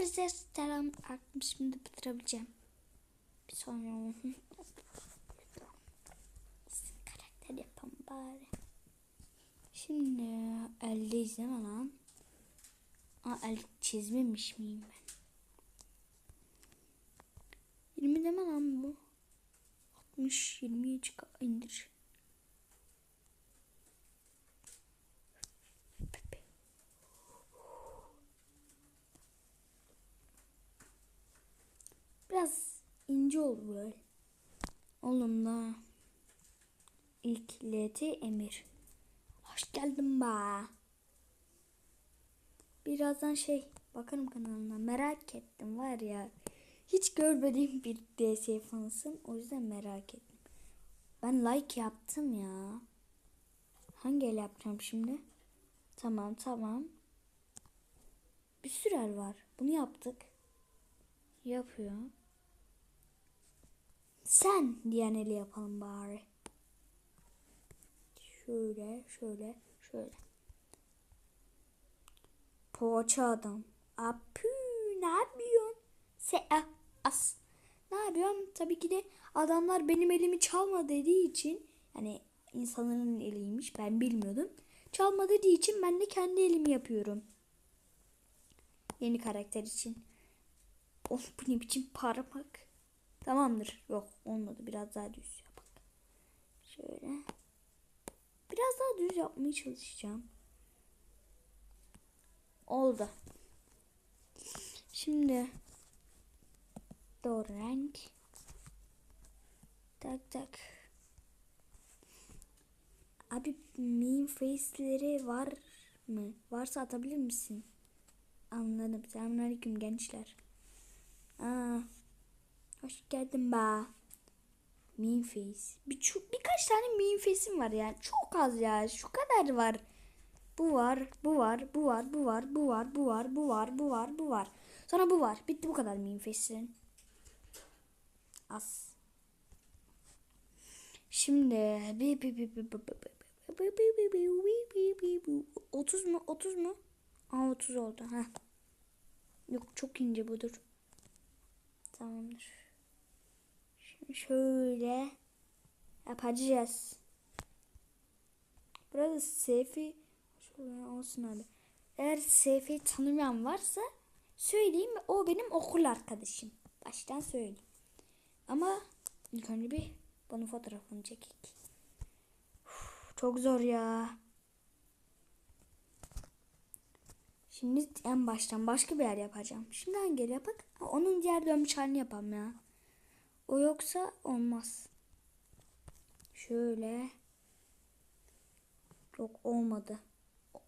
Herkese selam. Aklım şimdi bitirebileceğim. Bir sonra karakter yapalım bari. Şimdi eldeyiz değil mi lan? Aa el çizmemiş miyim ben? 20 deme lan bu. 60 20'ye çık indir. Biraz ince oldu böyle. Oğlum da. İlk LT Emir. Hoş geldin ba. Birazdan şey bakarım kanalına merak ettim var ya. Hiç görmediğim bir DS fanısın. O yüzden merak ettim. Ben like yaptım ya. Hangi el yapacağım şimdi? Tamam tamam. Bir sürü el var. Bunu yaptık. Yapıyor. Sen diyen eli yapalım bari. Şöyle, şöyle, şöyle. Poğaça adam. Apü, ne yapıyorsun? Se as. Ne yapıyorum? Tabii ki de adamlar benim elimi çalma dediği için yani insanların eliymiş ben bilmiyordum. Çalma dediği için ben de kendi elimi yapıyorum. Yeni karakter için. Of bu ne biçim parmak. Tamamdır. Yok olmadı. Biraz daha düz yapak. Şöyle. Biraz daha düz yapmaya çalışacağım. Oldu. Şimdi doğru renk. Tak tak. Abi meme face'leri var mı? Varsa atabilir misin? Anladım. Selamünaleyküm gençler. Aa, hoş geldin ba. Mean face. Bir, birkaç tane mean face'im var yani. Çok az ya. Şu kadar var. Bu var, bu var, bu var, bu var, bu var, bu var, bu var, bu var, bu var. Sonra bu var. Bitti bu kadar mean face'lerin. Az. Şimdi bi bi bi bi bi bi bi bi bi bi bi bi bi 30 mu? 30 mu? Aa 30 oldu. ha. Yok çok ince budur. Tamamdır. Şöyle yapacağız. Burada Seyfi olsun abi. Eğer Seyfi'yi tanımayan varsa söyleyeyim o benim okul arkadaşım. Baştan söyleyeyim. Ama ilk önce bir bunun fotoğrafını çekek. Uf, Çok zor ya. Şimdi en baştan başka bir yer yapacağım. Şimdi hangi yer yapak? Onun diğer dönmüş halini yapalım ya. O yoksa olmaz. Şöyle. Yok olmadı.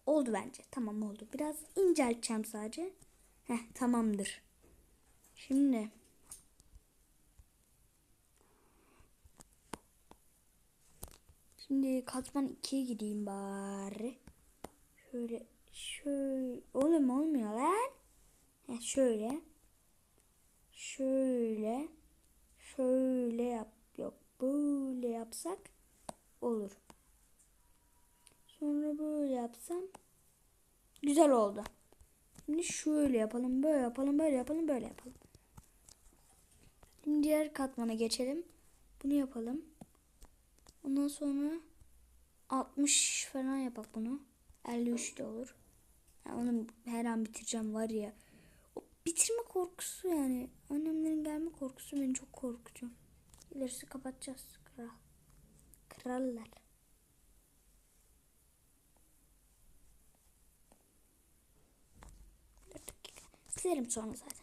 Oldu bence. Tamam oldu. Biraz incelteceğim sadece. Heh tamamdır. Şimdi. Şimdi katman 2'ye gideyim bari. Şöyle şöyle oğlum olmuyor lan. Heh, şöyle. Şöyle. Şöyle yap. Yok böyle yapsak olur. Sonra böyle yapsam güzel oldu. Şimdi şöyle yapalım, böyle yapalım, böyle yapalım, böyle yapalım. Şimdi diğer katmana geçelim. Bunu yapalım. Ondan sonra 60 falan yapak bunu. 53 de olur. Yani onu her an bitireceğim var ya. O bitirme korkusu yani. Annemlerin gelme korkusu beni çok korkutuyor. İlerisi kapatacağız. Kral. Krallar. Bir. Silerim sonra zaten.